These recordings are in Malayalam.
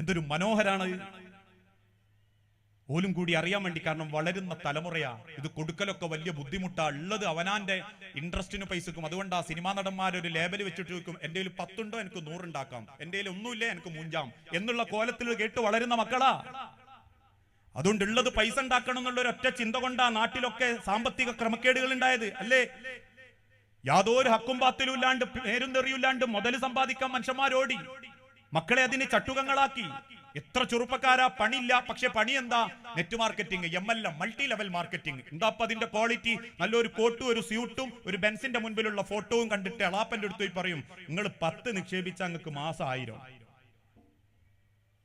എന്തൊരു മനോഹരാണ്. പോലും കൂടി അറിയാൻ വേണ്ടി കാരണം വളരുന്ന തലമുറയാ. ഇത് കൊടുക്കലൊക്കെ വലിയ ബുദ്ധിമുട്ടാ. ഉള്ളത് അവനാന്റെ ഇൻട്രസ്റ്റിന് പൈസക്കും. അതുകൊണ്ട് ആ സിനിമാ നടന്മാരൊരു ലേബൽ വെച്ചിട്ട് വെക്കും എന്റെ കയ്യിൽ പത്തുണ്ടോ? എനിക്ക് നൂറുണ്ടാക്കാം. എന്റെ കയ്യിൽ ഒന്നുമില്ല എനിക്ക് മൂഞ്ചാം. എന്നുള്ള കോലത്തിൽ കേട്ട് വളരുന്ന മക്കളാ. അതുകൊണ്ട് ഉള്ളത് പൈസ ഉണ്ടാക്കണം എന്നുള്ള ഒരു ഒറ്റ ചിന്ത കൊണ്ടാ നാട്ടിലൊക്കെ സാമ്പത്തിക ക്രമക്കേടുകൾ ഉണ്ടായത് അല്ലേ? യാതൊരു ഹക്കും പാത്തിലും ഇല്ലാണ്ട് പേരും തെറിയില്ലാണ്ട് മുതൽ സമ്പാദിക്കാൻ മനുഷ്യന്മാരോടി. മക്കളെ അതിന് ചട്ടുകങ്ങളാക്കി. എത്ര ചെറുപ്പക്കാരാ? പണിയില്ല. പക്ഷെ പണി എന്താ net marketing M L M multi level marketing എന്താ അപ്പൊ അതിന്റെ ക്വാളിറ്റി നല്ലൊരു കോട്ടും ഒരു സ്യൂട്ടും ഒരു ബെൻസിന്റെ മുൻപിലുള്ള ഫോട്ടോവും കണ്ടിട്ട് എളാപ്പന്റെ അടുത്ത് പോയി പറയും നിങ്ങൾ പത്ത് നിക്ഷേപിച്ച നിങ്ങൾക്ക് മാസം ആയിരം.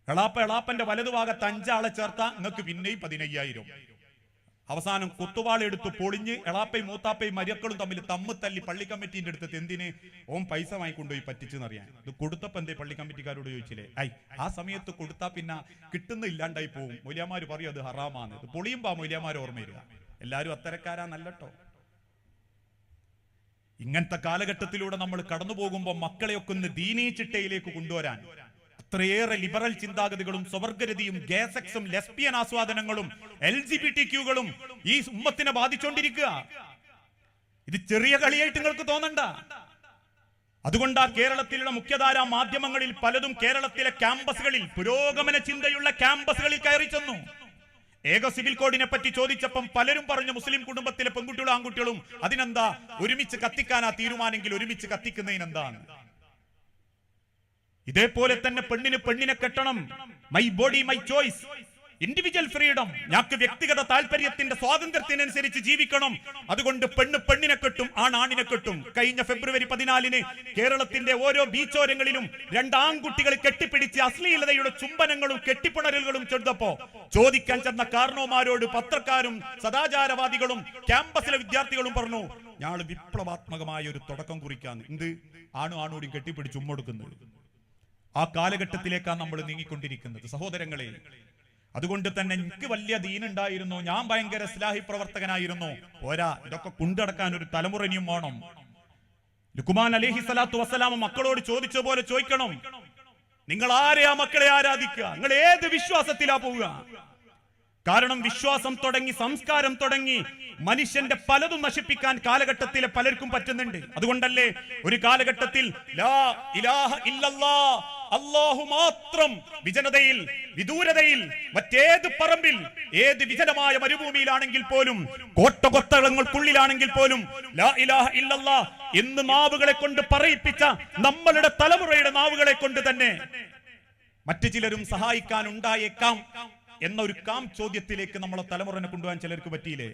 എളാപ്പ എളാപ്പന്റെ വലതുഭാഗത്ത് അഞ്ചാളെ ചേർത്താ നിങ്ങൾക്ക് പിന്നെയും പതിനയ്യായിരം. അവസാനം കുത്തുവാളെടുത്ത് പൊളിഞ്ഞ് എളാപ്പയും മൂത്താപ്പയും മരിയക്കളും തമ്മിൽ തമ്മ് തല്ലി പള്ളി കമ്മിറ്റിന്റെ അടുത്ത് എന്തിന്? ഓം പൈസ വാങ്ങിക്കൊണ്ടുപോയി പറ്റിച്ചെന്നറിയാൻ ഇത് കൊടുത്തപ്പോ എന്തേ പള്ളി കമ്മിറ്റിക്കാരോട് ചോദിച്ചില്ലേ? ഐ ആ സമയത്ത് കൊടുത്താ പിന്നെ കിട്ടുന്ന ഇല്ലാണ്ടായി പോവും. മൊലിയാമാര് പറയും അത് ഹറാമാന്ന് ഇത് പൊളിയുമ്പോ മൊലിയാമാർ ഓർമ്മ വരിക. എല്ലാരും അത്തരക്കാരാ നല്ലട്ടോ. ഇങ്ങനത്തെ കാലഘട്ടത്തിലൂടെ നമ്മൾ കടന്നു പോകുമ്പോൾ മക്കളെയൊക്കെ ഒന്ന് ദീനീ ചിട്ടയിലേക്ക് കൊണ്ടുവരാൻ അത്രയേറെ ലിബറൽ ചിന്താഗതികളും സ്വവർഗരതിയും ഗേസെക്സും ലെസ്ബിയൻ ആസ്വാദനങ്ങളും എൽ ജി ബി ടി ക്യൂകളും ഈ ഉമ്മത്തിനെ ബാധിച്ചുകൊണ്ടിരിക്കുക ഇത് ചെറിയ കളിയായിട്ട് നിങ്ങൾക്ക് തോന്നണ്ട. അതുകൊണ്ട് ആ കേരളത്തിലുള്ള മുഖ്യധാരാ മാധ്യമങ്ങളിൽ പലതും കേരളത്തിലെ ക്യാമ്പസുകളിൽ പുരോഗമന ചിന്തയുള്ള ക്യാമ്പസുകളിൽ കയറി ചെന്നു. ഏക സിവിൽ കോഡിനെ പറ്റി ചോദിച്ചപ്പം പലരും പറഞ്ഞു മുസ്ലിം കുടുംബത്തിലെ പെൺകുട്ടികളും ആൺകുട്ടികളും അതിനെന്താ ഒരുമിച്ച് കത്തിക്കാനാ തീരുമാനെങ്കിൽ ഒരുമിച്ച് കത്തിക്കുന്നതിനെന്താണ്? ഇതേപോലെ തന്നെ പെണ്ണിന് പെണ്ണിനെ കെട്ടണം. My body my choice individual freedom ഞങ്ങൾക്ക് വ്യക്തിഗത താല്പര്യത്തിന്റെ സ്വാതന്ത്ര്യത്തിനനുസരിച്ച് ജീവിക്കണം. അതുകൊണ്ട് പെണ്ണ് പെണ്ണിനെ കെട്ടും ആൺ ആണിനെ കെട്ടും. കഴിഞ്ഞ ഫെബ്രുവരി പതിനാലിന് കേരളത്തിന്റെ ഓരോ ബീച്ചോരങ്ങളിലും രണ്ട് ആൺകുട്ടികൾ കെട്ടിപ്പിടിച്ച് അശ്ലീലതയുടെ ചുംബനങ്ങളും കെട്ടിപ്പിണരലുകളും ചെറുതപ്പോ ചോദിക്കാൻ ചെന്ന കാരണവന്മാരോട് പത്രക്കാരും സദാചാരവാദികളും ക്യാമ്പസിലെ വിദ്യാർത്ഥികളും പറഞ്ഞു ഞങ്ങൾ വിപ്ലവാത്മകമായ ഒരു തുടക്കം കുറിക്കാന്ന്. എന്ത്? ആണു ആണോടും കെട്ടിപ്പിടിച്ച് ഉമ്മൊടുക്കുന്നത് ആ കാലഘട്ടത്തിലേക്കാണ് നമ്മൾ നീങ്ങിക്കൊണ്ടിരിക്കുന്നത്. സഹോദരങ്ങളെ അതുകൊണ്ട് തന്നെ എനിക്ക് വലിയ ദീനുണ്ടായിരുന്നു. ഞാൻ ഭയങ്കര സ്ലാഹി പ്രവർത്തകനായിരുന്നു. പോരാ ഇതൊക്കെ കൊണ്ടടക്കാൻ ഒരു തലമുറ ഇനിയും വേണം. ലുക്കുമാൻ അലഹി സ്വലാത്തു വസ്സലാമ മക്കളോട് ചോദിച്ച പോലെ ചോദിക്കണം. നിങ്ങൾ ആരെയാ മക്കളെ ആരാധിക്കുക? നിങ്ങൾ ഏത് വിശ്വാസത്തിലാ പോവുക? കാരണം വിശ്വാസം തുടങ്ങി സംസ്കാരം തുടങ്ങി മനുഷ്യന്റെ പലതും നശിപ്പിക്കാൻ കാലഘട്ടത്തിലെ പലർക്കും പറ്റുന്നുണ്ട്. അതുകൊണ്ടല്ലേ ഒരു കാലഘട്ടത്തിൽ ലാ ഇലാഹ അല്ലാഹു മാത്രം വിജനതയിൽ വിദൂരതയിൽ മറ്റേത് പറമ്പിൽ ഏത് വിജനമായ മരുഭൂമിയിലാണെങ്കിൽ പോലും കോട്ടകൊത്തളങ്ങൾക്കുള്ളിലാണെങ്കിൽ പോലും ലാ ഇലാഹ എന്ന് നാവുകളെ കൊണ്ട് പറയിപ്പിച്ച നമ്മളുടെ തലമുറയുടെ നാവുകളെ കൊണ്ട് തന്നെ മറ്റു ചിലരും സഹായിക്കാൻ ഉണ്ടായേക്കാം എന്ന ഒരു കാം ചോദ്യത്തിലേക്ക് നമ്മളെ തലമുറനെ കൊണ്ടുപോകാൻ ചിലർക്ക് പറ്റിയില്ലേ?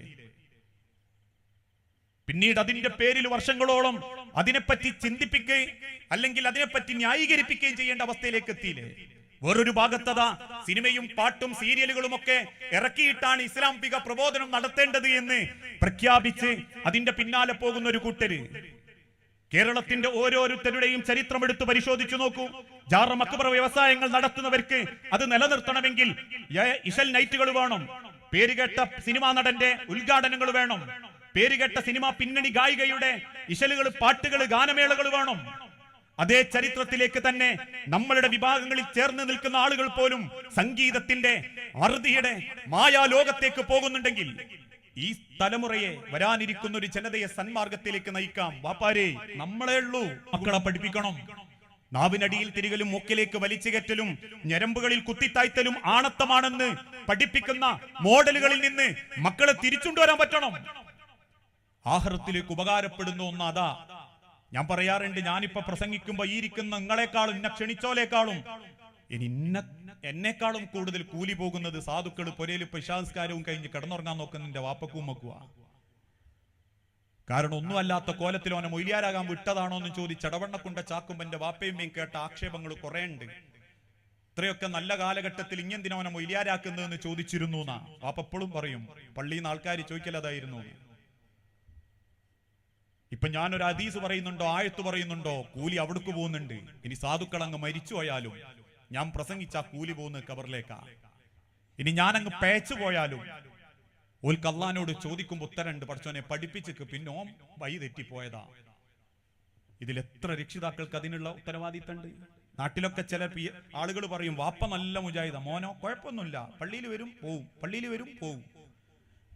പിന്നീട് അതിന്റെ പേരിൽ വർഷങ്ങളോളം അതിനെപ്പറ്റി ചിന്തിപ്പിക്കുകയും അല്ലെങ്കിൽ അതിനെപ്പറ്റി ന്യായീകരിപ്പിക്കുകയും ചെയ്യേണ്ട അവസ്ഥയിലേക്ക് എത്തിയില്ലേ? വേറൊരു ഭാഗത്തത സിനിമയും പാട്ടും സീരിയലുകളും ഒക്കെ ഇറക്കിയിട്ടാണ് ഇസ്ലാമിക പ്രബോധനം നടത്തേണ്ടത് എന്ന് പ്രഖ്യാപിച്ച് അതിന്റെ പിന്നാലെ പോകുന്ന ഒരു കൂട്ടര്. കേരളത്തിന്റെ ഓരോരുത്തരുടെയും ചരിത്രം എടുത്തു പരിശോധിച്ചു നോക്കൂ. ജാറ മക്കുബറ വ്യവസായങ്ങൾ നടത്തുന്നവർക്ക് അത് നിലനിർത്തണമെങ്കിൽ ഇഷൽ നൈറ്റുകൾ വേണം. പേരുകേട്ട സിനിമാ നടന്റെ ഉദ്ഘാടനങ്ങൾ വേണം. പേരുകേട്ട സിനിമാ പിന്നണി ഗായികയുടെ ഇശലുകൾ പാട്ടുകൾ ഗാനമേളകൾ വേണം. അതേ ചരിത്രത്തിലേക്ക് തന്നെ നമ്മളുടെ വിഭാഗങ്ങളിൽ ചേർന്ന് നിൽക്കുന്ന ആളുകൾ പോലും സംഗീതത്തിന്റെ അറുതിയുടെ മായാലോകത്തേക്ക് പോകുന്നുണ്ടെങ്കിൽ ഈ തലമുറയെ വരാനിരിക്കുന്ന ഒരു ജനതയെ സന്മാർഗത്തിലേക്ക് നയിക്കാം. വാപ്പാരെ നമ്മളെ ഉള്ളൂ. മക്കളെ പഠിപ്പിക്കണം. നാവിനടിയിൽ തിരികലും മൂക്കിലേക്ക് വലിച്ചു കയറ്റലും ഞരമ്പുകളിൽ കുത്തിത്തായ്ത്തലും ആണത്തമാണെന്ന് പഠിപ്പിക്കുന്ന മോഡലുകളിൽ നിന്ന് മക്കളെ തിരിച്ചുകൊണ്ടുവരാൻ പറ്റണം. ആഹാരത്തിലേക്ക് ഉപകാരപ്പെടുന്ന ഒന്ന് അതാ. ഞാൻ പറയാറുണ്ട് ഞാനിപ്പോ പ്രസംഗിക്കുമ്പോ ഈ ഇരിക്കുന്ന നിങ്ങളെക്കാളും എന്നെ ക്ഷണിച്ചോലേക്കാളും ഇനി ഇന്ന എന്നെക്കാളും കൂടുതൽ കൂലി പോകുന്നത് സാധുക്കൾ പുരയിൽ പിശാസ്കാരവും കഴിഞ്ഞ് കിടന്നുറങ്ങാൻ നോക്കുന്നതിന്റെ വാപ്പക്കും മക്കുവാ കാരണം ഒന്നുമല്ലാത്ത കോലത്തിൽ അവനെ മൊയ്ലിയാരാകാൻ വിട്ടതാണോ എന്ന് ചോദിച്ച് ചടവണ്ണക്കുണ്ട വാപ്പയും മീൻ കേട്ട ആക്ഷേപങ്ങൾ കുറെ ഇത്രയൊക്കെ നല്ല കാലഘട്ടത്തിൽ ഇങ്ങെന്തിനാ അവനെ മൊയ്ലിയാരാക്കുന്നതെന്ന് ചോദിച്ചിരുന്നു എന്നാ വാപ്പപ്പോഴും പറയും. പള്ളിയിൽ നിന്ന് ആൾക്കാർ ചോദിക്കലതായിരുന്നു. ഇപ്പൊ ഞാനൊരു അതീസ് പറയുന്നുണ്ടോ ആയത്ത് പറയുന്നുണ്ടോ? കൂലി അവിടുക്ക് പോകുന്നുണ്ട്. ഇനി സാധുക്കൾ അങ്ങ് മരിച്ചു പോയാലും ഞാൻ പ്രസംഗിച്ച കൂലി പോകുന്ന കബറിലേക്കാ. ഇനി ഞാൻ അങ്ങ് പേച്ചു പോയാലും ഓൽക്ക് അള്ളഹാനോട് ചോദിക്കുമ്പോ ഉത്തരണ്ട് പഠിച്ചോനെ പഠിപ്പിച്ചിക്ക്. പിന്നെ വഴി തെറ്റിപ്പോയതാ. ഇതിൽ എത്ര രക്ഷിതാക്കൾക്ക് അതിനുള്ള ഉത്തരവാദിത്തമുണ്ട്? നാട്ടിലൊക്കെ ചില ആളുകൾ പറയും വാപ്പ നല്ല മുജാഹിദ. മോനോ കുഴപ്പമൊന്നുമില്ല. പള്ളിയിൽ വരും പോവും. പള്ളിയിൽ വരും പോവും.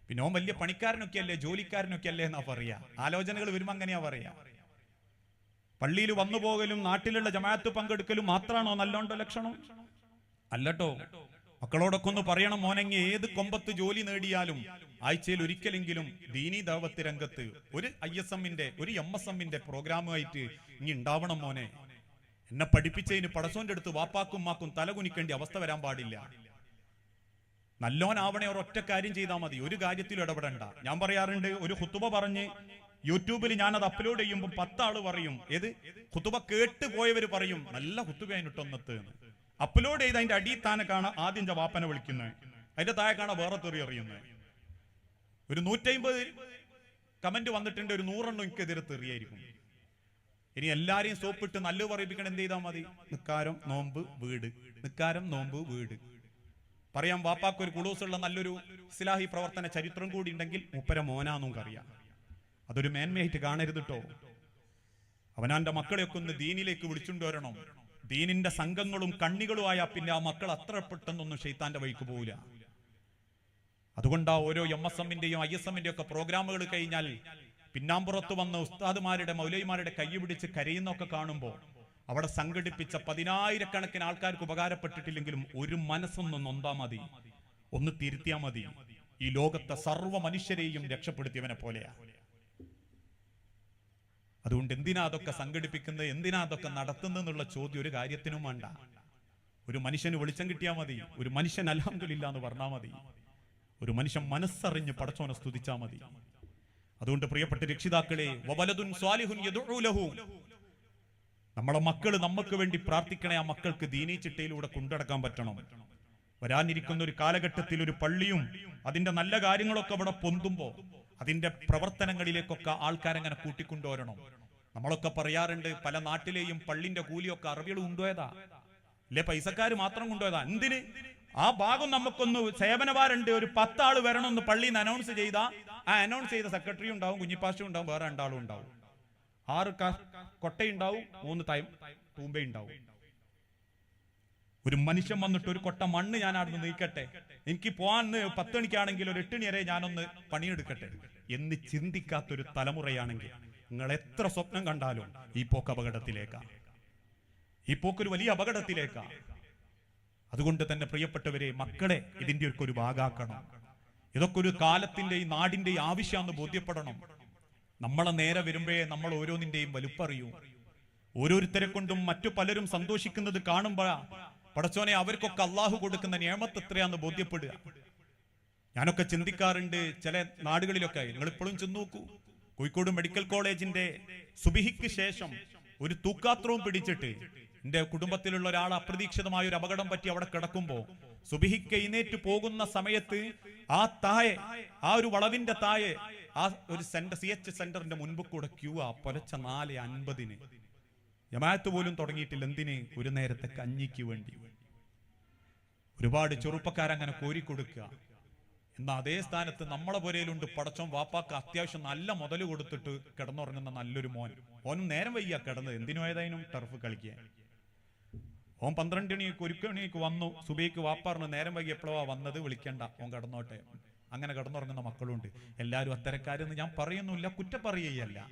പിന്നെ വലിയ പണിക്കാരനൊക്കെ അല്ലേ ജോലിക്കാരനൊക്കെ അല്ലേ എന്നാ പറയാ. ആലോചനകൾ വരുമ്പോ അങ്ങനെയാ പറയാ. പള്ളിയിൽ വന്നു പോകലും നാട്ടിലുള്ള ജമാഅത്ത് പങ്കെടുക്കലും മാത്രമാണോ നല്ലോണ്ട ലക്ഷണം? അല്ലട്ടോ. മക്കളോടൊക്കെ ഒന്ന് പറയണം മോനെങ്ങി ഏത് കൊമ്പത്ത് ജോലി നേടിയാലും ആഴ്ചയിൽ ഒരിക്കലെങ്കിലും ദീനി ദാവത്ത് രംഗത്ത് ഒരു ഐ എസ് എമ്മിന്റെ ഒരു എം എസ് എമ്മിന്റെ പ്രോഗ്രാമുമായിട്ട് ഇനി ഉണ്ടാവണം മോനെ. എന്നെ പഠിപ്പിച്ചതിന് പടസോന്റെ അടുത്ത് വാപ്പാക്കും മാക്കും തലകുനിക്കേണ്ട അവസ്ഥ വരാൻ പാടില്ല. നല്ലോനാവണേ ഒരൊറ്റ കാര്യം ചെയ്താൽ മതി. ഒരു കാര്യത്തിലും ഇടപെടണ്ട. ഞാൻ പറയാറുണ്ട് ഒരു ഹുത്തുബ പറഞ്ഞ് യൂട്യൂബിൽ ഞാൻ അത് അപ്ലോഡ് ചെയ്യുമ്പോൾ പത്താൾ പറയും ഏത്? കുത്തുബ കേട്ട് പോയവർ പറയും നല്ല ഹുത്തുബയായിട്ടൊന്നത്ത് അപ്ലോഡ് ചെയ്ത് അതിന്റെ അടിയിൽ താനെ ആദ്യം ജവാപ്പനെ വിളിക്കുന്നത് അതിന്റെ താഴെ കാണാൻ വേറെ തെറി അറിയുന്നത് ഒരു നൂറ്റമ്പത് കമന്റ് വന്നിട്ടുണ്ട് ഒരു നൂറെണ്ണം എനിക്കെതിരെ തെറിയായിരിക്കും. ഇനി എല്ലാരെയും സോപ്പിട്ട് നല്ല പറയിപ്പിക്കണം എന്ത് ചെയ്താൽ മതി? നിക്കാരം നോമ്പ് വീട്. നിക്കാരം നോമ്പ് വീട്. പറയാം വാപ്പാക്ക് ഒരു കുളൂസുള്ള നല്ലൊരു ഇസ്ലാഹി പ്രവർത്തന ചരിത്രം കൂടി ഉണ്ടെങ്കിൽ മുപ്പര മോനാന്നും അറിയാം അതൊരു മേന്മയായിട്ട് കാണരുത് കേട്ടോ അവനാന്റെ മക്കളെയൊക്കെ ഒന്ന് ദീനിലേക്ക് വിളിച്ചുകൊണ്ട് വരണം. ദീനിന്റെ സംഘങ്ങളും കണ്ണികളുമായ പിന്നെ ആ മക്കൾ അത്ര പെട്ടെന്നൊന്നും ഷെയ്ത്താന്റെ വഴിക്ക് പോവില്ല. അതുകൊണ്ടാ ഓരോ എം എസ് എമ്മിന്റെയും ഐ എസ് എമ്മിന്റെ ഒക്കെ പ്രോഗ്രാമുകൾ കഴിഞ്ഞാൽ പിന്നാമ്പുറത്ത് വന്ന ഉസ്താദുമാരുടെ മൗലൈമാരുടെ കൈ പിടിച്ച് കരയുന്നൊക്കെ കാണുമ്പോൾ അവിടെ സംഘടിപ്പിച്ച പതിനായിരക്കണക്കിന് ആൾക്കാർക്ക് ഉപകാരപ്പെട്ടിട്ടില്ലെങ്കിലും ഒരു മനസ്സൊന്ന് നൊന്താ മതി. ഒന്ന് തിരുത്തിയാ മതി. ഈ ലോകത്തെ സർവ മനുഷ്യരെയും രക്ഷപ്പെടുത്തിയവനെ പോലെയാ. അതുകൊണ്ട് എന്തിനാ അതൊക്കെ സംഘടിപ്പിക്കുന്നത്? എന്തിനാ അതൊക്കെ നടത്തുന്നത് എന്നുള്ള ചോദ്യം ഒരു കാര്യത്തിനും വേണ്ട. ഒരു മനുഷ്യന് വെളിച്ചം കിട്ടിയാൽ മതി. ഒരു മനുഷ്യൻ അലഹമില്ല എന്ന് പറഞ്ഞാൽ മതി. ഒരു മനുഷ്യൻ മനസ്സറിഞ്ഞ് പടച്ചോനെ സ്തുതിച്ചാൽ മതി. അതുകൊണ്ട് പ്രിയപ്പെട്ട രക്ഷിതാക്കളെ. നമ്മളെ മക്കൾ നമുക്ക് വേണ്ടി പ്രാർത്ഥിക്കണേ ആ മക്കൾക്ക് ദീനീ ചിട്ടയിലൂടെ കൊണ്ടടക്കാൻ പറ്റണം. വരാനിരിക്കുന്ന ഒരു കാലഘട്ടത്തിൽ ഒരു പള്ളിയും അതിന്റെ നല്ല കാര്യങ്ങളൊക്കെ അവിടെ പൊന്തുമ്പോ അതിന്റെ പ്രവർത്തനങ്ങളിലേക്കൊക്കെ ആൾക്കാരങ്ങനെ കൂട്ടിക്കൊണ്ടുവരണം? നമ്മളൊക്കെ പറയാറുണ്ട് പല നാട്ടിലെയും പള്ളിന്റെ കൂലിയൊക്കെ അറബികൾ കൊണ്ടുപോയതാ. അല്ലെ പൈസക്കാർ മാത്രം കൊണ്ടുപോയതാ. എന്തിന്? ആ ഭാഗം നമുക്കൊന്ന് സേവനവാരുണ്ട് ഒരു പത്താൾ വരണമെന്ന് പള്ളിയിൽ നിന്ന് അനൗൺസ് ചെയ്ത. ആ അനൗൺസ് ചെയ്ത സെക്രട്ടറി ഉണ്ടാവും കുഞ്ഞിപ്പാശും ഉണ്ടാവും വേറെ രണ്ടാളും ഉണ്ടാവും. ആറ് കൊട്ടയുണ്ടാവും മൂന്ന് തൈ തൂമ്പയുണ്ടാവും. ഒരു മനുഷ്യൻ വന്നിട്ട് ഒരു കൊട്ട മണ്ണ് ഞാൻ അവിടുന്ന് നീക്കട്ടെ. എനിക്ക് പോകാൻ പത്ത് മണിക്കാണെങ്കിൽ ഒരു എട്ട് മണി വരെ ഞാനൊന്ന് പണിയെടുക്കട്ടെ. എന്ന് ചിന്തിക്കാത്തൊരു തലമുറയാണെങ്കിൽ നിങ്ങൾ എത്ര സ്വപ്നം കണ്ടാലും ഈ പോക്ക് അപകടത്തിലേക്കാ. ഈ പോക്കൊരു വലിയ അപകടത്തിലേക്കാ. അതുകൊണ്ട് തന്നെ പ്രിയപ്പെട്ടവരെ മക്കളെ ഇതിന്റെ ഒക്കെ ഒരു ഭാഗാക്കണം. ഇതൊക്കെ ഒരു കാലത്തിന്റെ ഈ നാടിന്റെ ആവശ്യമാണെന്ന് ബോധ്യപ്പെടണം. നമ്മളെ നേരെ വരുമ്പോഴേ നമ്മൾ ഓരോന്നിന്റെയും വലുപ്പറിയൂ. ഓരോരുത്തരെ കൊണ്ടും മറ്റു പലരും സന്തോഷിക്കുന്നത് കാണുമ്പോഴാ പടച്ചോനെ അവർക്കൊക്കെ അള്ളാഹു കൊടുക്കുന്ന നിയമത്ത് എത്രയാന്ന് ബോധ്യപ്പെടുക. ഞാനൊക്കെ ചിന്തിക്കാറുണ്ട് ചില നാടുകളിലൊക്കെ നിങ്ങൾ ഇപ്പോഴും ചെന്ന് നോക്കൂ കോഴിക്കോട് മെഡിക്കൽ കോളേജിന്റെ സുബിഹിക്ക് ശേഷം ഒരു തൂക്കാത്രവും പിടിച്ചിട്ട് എന്റെ കുടുംബത്തിലുള്ള ഒരാൾ അപ്രതീക്ഷിതമായ ഒരു അപകടം പറ്റി അവിടെ കിടക്കുമ്പോ സുബിഹിക്ക് എഴുന്നേറ്റ് പോകുന്ന സമയത്ത് ആ തായെ ആ ഒരു വളവിന്റെ തായെ ആ ഒരു സെന്റർ സി എച്ച് സെന്ററിന്റെ മുൻപ് കൂടെ ക്യൂ ആ പുലച്ച നാല് അൻപതിന്. ജമാഅത്ത് പോലും തുടങ്ങിയിട്ടില്ല. എന്തിന്? ഒരു നേരത്തെ കഞ്ഞിക്ക് വേണ്ടി. ഒരുപാട് ചെറുപ്പക്കാരങ്ങനെ കോരിക്കൊടുക്കുക. എന്നാൽ അതേ സ്ഥാനത്ത് നമ്മളെ പുരയിലുണ്ട് പടച്ചോൻ വാപ്പാക്ക് അത്യാവശ്യം നല്ല മുതൽ കൊടുത്തിട്ട് കിടന്നുറങ്ങുന്ന നല്ലൊരു മോൻ. ഓനും നേരം വയ്യ കിടന്നത്. എന്തിനു ഏതായാലും ടർഫ് കളിക്കാൻ. ഓൻ പന്ത്രണ്ട് മണിക്ക് ഒരു മണിക്ക് വന്നു. സുബൈക്ക് വാപ്പാറിന് നേരം വൈകി എപ്പോഴാ വന്നത്? വിളിക്കണ്ട. ഓൻ കിടന്നോട്ടെ. അങ്ങനെ കിടന്നുറങ്ങുന്ന മക്കളുണ്ട്. എല്ലാവരും അത്തരക്കാരെന്ന് ഞാൻ പറയുന്നില്ല കുറ്റപ്പറയുകയല്ല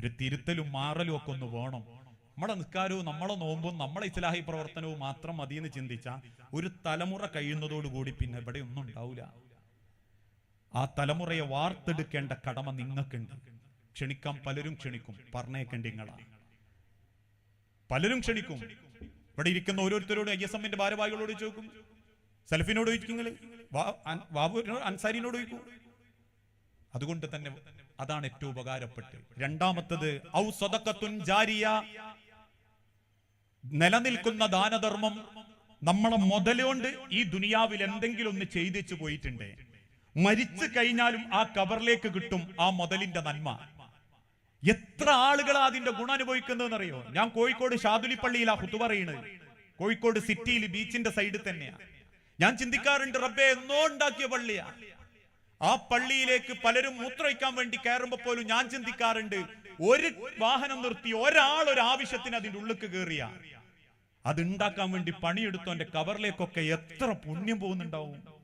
ഒരു തിരുത്തലും മാറലും ഒക്കെ ഒന്ന് വേണം. നമ്മളെ നിസ്കാരവും നമ്മളെ നോമ്പും നമ്മളെ ഇസ്ലാഹി പ്രവർത്തനവും മാത്രം മതി എന്ന് ചിന്തിച്ച ഒരു തലമുറ കഴിയുന്നതോടുകൂടി പിന്നെ ഇവിടെ ഒന്നും ഉണ്ടാവില്ല ആ തലമുറയെ വാർത്തെടുക്കേണ്ട കടമ നിങ്ങൾക്കുണ്ട്. ക്ഷണിക്കാൻ പലരും ക്ഷണിക്കും. പറഞ്ഞേക്കേണ്ട നിങ്ങളാ പലരും ക്ഷണിക്കും. ഇവിടെ ഇരിക്കുന്ന ഓരോരുത്തരോട് ഐ എസ് എമ്മിന്റെ ഭാരവാഹികളോട് ചോദിക്കും. സെൽഫിനോട് ചോദിക്കും നിങ്ങൾ ബാബുവിനോട് അൻസാരിനോട് ചോദിക്കും. അതുകൊണ്ട് തന്നെ അതാണ് ഏറ്റവും ഉപകാരപ്പെട്ടത്. രണ്ടാമത്തത് ഔ സ്വതക്കത്തുൻ ജാരിയ. നിലനിൽക്കുന്ന ദാനധർമ്മം നമ്മളെ മുതലുകൊണ്ട് ഈ ദുനിയാവിൽ എന്തെങ്കിലും ഒന്ന് ചെയ്തിച്ചു പോയിട്ടുണ്ട്. മരിച്ചു കഴിഞ്ഞാലും ആ കബറിലേക്ക് കിട്ടും ആ മുതലിന്റെ നന്മ. എത്ര ആളുകളാ അതിന്റെ ഗുണം അനുഭവിക്കുന്നതെന്നറിയോ? ഞാൻ കോഴിക്കോട് ഷാദുലിപ്പള്ളിയിലാ ഹുത്തു ഹുതു പറയുന്നത് കോഴിക്കോട് സിറ്റിയിൽ ബീച്ചിന്റെ സൈഡിൽ തന്നെയാ. ഞാൻ ചിന്തിക്കാറുണ്ട് റബ്ബെ എന്നോ ഉണ്ടാക്കിയ പള്ളിയാ. ആ പള്ളിയിലേക്ക് പലരും മൂത്രയിക്കാൻ വേണ്ടി കയറുമ്പോ പോലും ഞാൻ ചിന്തിക്കാറുണ്ട് ഒരു വാഹനം നിർത്തി ഒരാൾ ഒരു ആവശ്യത്തിന് അതിന്റെ ഉള്ളിക്ക് കയറിയ. അത് ഉണ്ടാക്കാൻ വേണ്ടി പണിയെടുത്തോന്റെ കവറിലേക്കൊക്കെ എത്ര പുണ്യം പോകുന്നുണ്ടാവും.